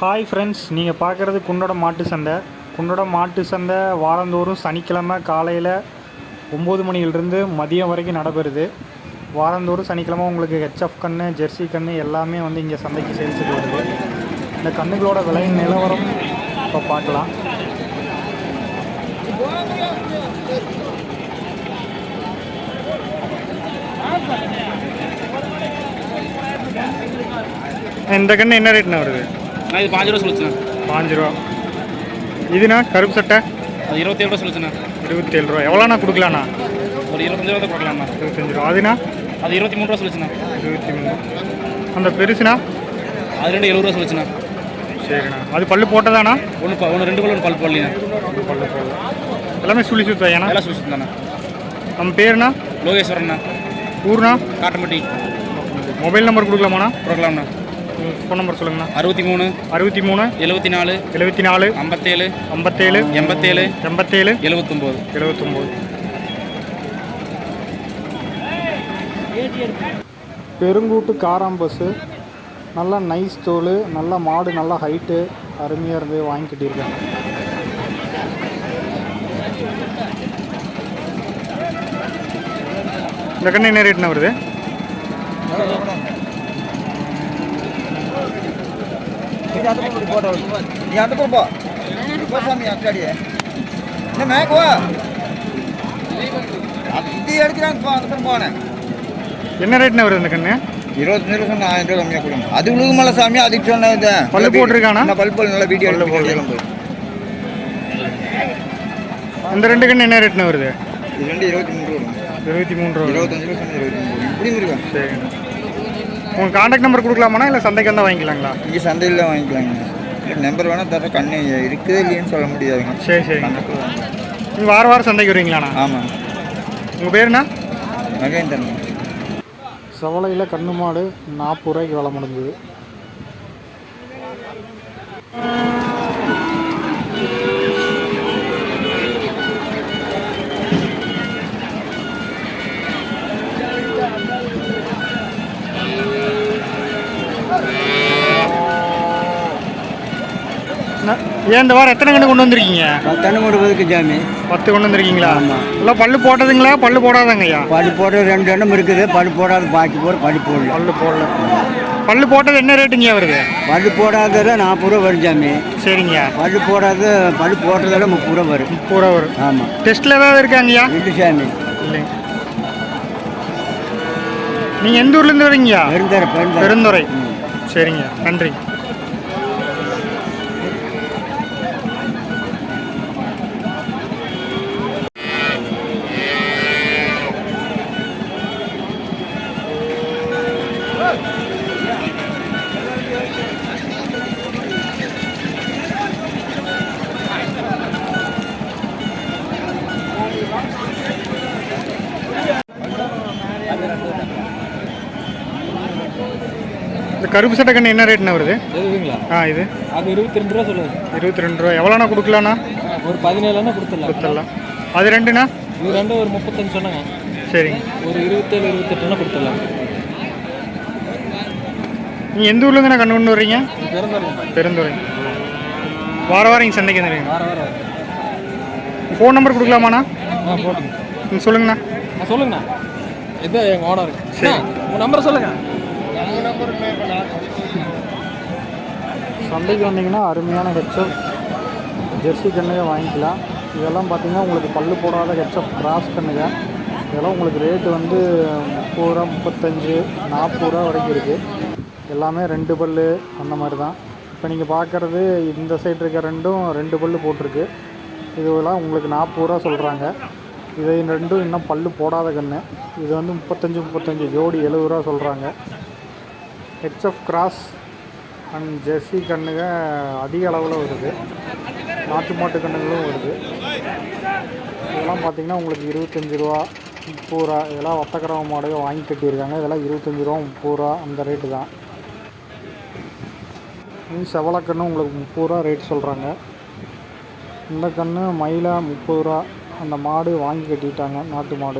Hi friends நீங்கள் பார்க்குறது குண்டோட மாட்டு சந்தை. குண்டோட மாட்டு சந்தை வாரந்தோறும் சனிக்கிழமை காலையில் ஒம்பது மணியிலிருந்து மதியம் வரைக்கும் நடைபெறுது. வாரந்தோறும் சனிக்கிழமை உங்களுக்கு ஹெச்எஃப் கன்று ஜெர்சி கன்று எல்லாமே வந்து இங்கே சந்தைக்கு சேல்ஸுக்கு வருது. இந்த கன்றுகளோட விலை நிலவரம் இப்போ பார்க்கலாம். இந்த கன்று என்ன ரேட்னா வருது? நான் இது பாஞ்சு ரூபா சொல்லுச்சுண்ணா. பாஞ்சு ரூபா. இதுண்ணா கருப்பு சட்டை? அது இருபத்தேழு ரூபா சொல்லுச்சுண்ணா. இருபத்தேழு ரூபா. எவ்வளோண்ணா கொடுக்கலாண்ணா? ஒரு இருபத்தஞ்சு ரூபா கொடுக்கலாம்ண்ணா. இருபத்தஞ்சு ரூபா. அதுண்ணா? அது இருபத்தி மூணு ரூபா சொல்லுச்சுண்ணா. இருபத்தி மூணு. அந்த பெருசுண்ணா? அது ரெண்டு எழுபது ரூபா சொல்லுச்சுண்ணா. சரிண்ணா. அது பல்லு போட்டதாண்ணா? ஒன்று ஒன்று ரெண்டு பல்லு ஒன்று பல் போடலிண்ணா. பல்லு போடல. எல்லாமே சுழி சுத்தாயாண்ணா எல்லாம் சொல்லிச்சுண்ணா நம்ம பேருண்ணா? லோகேஸ்வரண்ணா. ஊர்ண்ணா? காட்டம்பட்டி. மொபைல் நம்பர் கொடுக்கலாமாண்ணா? கொடுக்கலாம்ண்ணா. ஃபோன் நம்பர் சொல்லுங்கண்ணா. அறுபத்தி மூணு அறுபத்தி மூணு எழுபத்தி நாலு எழுபத்தி நாலு ஐம்பத்தேழு ஐம்பத்தேழு எண்பத்தேழு எண்பத்தேழு எழுபத்தொம்போது எழுபத்தொம்போது பெருங்கூட்டு காராம் பஸ்ஸு. நல்லா நைஸ் தோல் நல்லா மாடு நல்லா ஹைட்டு அருமையாக இருந்து வாங்கி கட்டியிருக்காங்க. இந்த கண்ணு என்ன ரேட்னா வருது? அந்த போ. போ சாமி அக்காடி என்ன மேக்குவா அப்படி எடுக்கிறாங்க போ அந்த பக்கம் போனேன். என்ன ரேட்னா வருது இந்த கண்ணு? இருபத்தஞ்சு ரூபா சொன்னா ஆயிரம் ரூபா கம்மியாக கொடுங்க. அது விழுகுமல்ல சாமி அதுக்கு சொன்னது பல்லு போட்டிருக்கானா? நான் பல் போல் நல்லா வீடியோ பல்லு எடுத்து போடு. இந்த ரெண்டு கண்ணு என்ன ரேட்னா வருது? இது ரெண்டு இருபத்தி மூணு ரூபா. இருபத்தி மூணு ரூபா இருபத்தஞ்சு ரூபா சொன்னா இருபத்தி மூணு ரூபா இப்படி இருக்கா சரிங்க உங்கள் காண்டாக்ட் நம்பர் கொடுக்கலாமாண்ணா? இல்லை சந்தைக்கு வந்தால் வாங்கிக்கலாங்களா? இங்கே சந்தையில் தான் வாங்கிக்கலாங்க. நம்பர் வேணால் தர கண்ணு இருக்குது இல்லைன்னு சொல்ல முடியாதுங்க சரி சரி. நீங்கள் வார வாரம் சந்தைக்கு வருவீங்களாண்ணா? ஆமாம் உங்கள் பேருண்ணா? மகேந்திரன். சவலையில் கண்ணு மாடு நாற்பது ரூபாய்க்கு விலை முடிஞ்சுது. ஏன் இந்த வாரம் எத்தனை கண்ணு கொண்டு வந்திருக்கீங்க? பத்தனை கொடுப்பதுக்கு ஜாமி. பத்து கொண்டு வந்திருக்கீங்களா. எல்லாம் பல்லு போட்டதுங்களா? பல்லு போடாதங்க ஐயா? படி போடுற ரெண்டு எண்ணம் இருக்குது. படி போடாத பாக்கி போட படி போடல. பல்லு போடல. பல்லு போட்டது என்ன ரேட்டுங்க வருது? படி போடாதது நாற்பது ரூபா வரும் ஜாமி. சரிங்க. படி போடாத படி போட்டதெல்லாம் முப்பது ரூபா வரும். முப்பது ரூபா வரும். ஆமாம் டெஸ்ட்டில் ஏதாவது இருக்காங்கய்யா ரெண்டு சாமி இல்லைங்க நீங்கள் எந்த ஊர்லேருந்து வரீங்கய்யா பெருந்தர பெருந்துறை சரிங்க. நன்றி இந்த கருப்பு சட்டை கண்ணு என்ன ரேட்னா வருது? ஆ இது. அது இருபத்தி ரெண்டு ரூபா சொல்லுது. இருபத்தி ரெண்டு ரூபா எவ்வளோண்ணா கொடுக்கலாண்ணா ஒரு பதினேழுனா கொடுத்துடலாம். கொடுத்துடலாம். அது ரெண்டுண்ணா? இது ரெண்டும் ஒரு முப்பத்தஞ்சு சொன்னாங்க. சரிங்க. ஒரு இருபத்தேழு இருபத்தெட்டுனா கொடுத்துடலாம். நீங்கள் எந்த ஊர்லேருந்துண்ணா கண்ணு கொண்டு வர்றீங்க? பிறந்தாருங்க பெருந்துறை வார வாரம் இங்கே சந்தைக்கு வாரம் ஃபோன் நம்பர் கொடுக்கலாமாண்ணா? ம் சொல்லுங்கண்ணா. ஆ சொல்லுங்கண்ணா. இது எங்கள் ஓனர் சரி. உங்கள் நம்பரை சொல்லுங்கள் சந்தைக்கு வந்தீங்கன்னா அருமையான ஹெச்எஃப் ஜெர்சி கண்ணுங்க வாங்கிக்கலாம். இதெல்லாம் பார்த்தீங்கன்னா உங்களுக்கு பல்லு போடாத ஹெச்எஃப் கிராஸ் கண்ணுங்க. இதெல்லாம் உங்களுக்கு ரேட்டு வந்து முப்பது ரூபா முப்பத்தஞ்சு நாற்பது ரூபா வரைக்கும் இருக்குது எல்லாமே ரெண்டு பல்லு அந்த மாதிரி தான். இப்போ நீங்கள் பார்க்குறது இந்த சைடு இருக்க ரெண்டும் ரெண்டு பல்லு போட்டிருக்கு. இதுவெல்லாம் உங்களுக்கு நாற்பது ரூபா சொல்கிறாங்க இது ரெண்டும் இன்னும் பல் போடாத கன்று இது வந்து முப்பத்தஞ்சு முப்பத்தஞ்சு ஜோடி எழுபது ரூபா சொல்கிறாங்க ஹெச்எஃப் கிராஸ் அண்ட் ஜெர்சி கண்ணுங்க அதிக அளவில் வருது. நாட்டு மாட்டு கண்ணுகளும் வருது. இதெல்லாம் பார்த்திங்கன்னா உங்களுக்கு இருபத்தஞ்சி ரூபா முப்பது ரூபா இதெல்லாம் ஒத்தக்கரவ மாடுகள் வாங்கி கட்டியிருக்காங்க. இதெல்லாம் இருபத்தஞ்சி ரூபா முப்பது ரூபா அந்த ரேட்டு தான். செவலை கன்று உங்களுக்கு முப்பது ரூபா ரேட் சொல்கிறாங்க இந்த கன்று மயிலா முப்பது ரூபா. அந்த மாடு வாங்கி கட்டிட்டாங்க நாட்டு மாடு.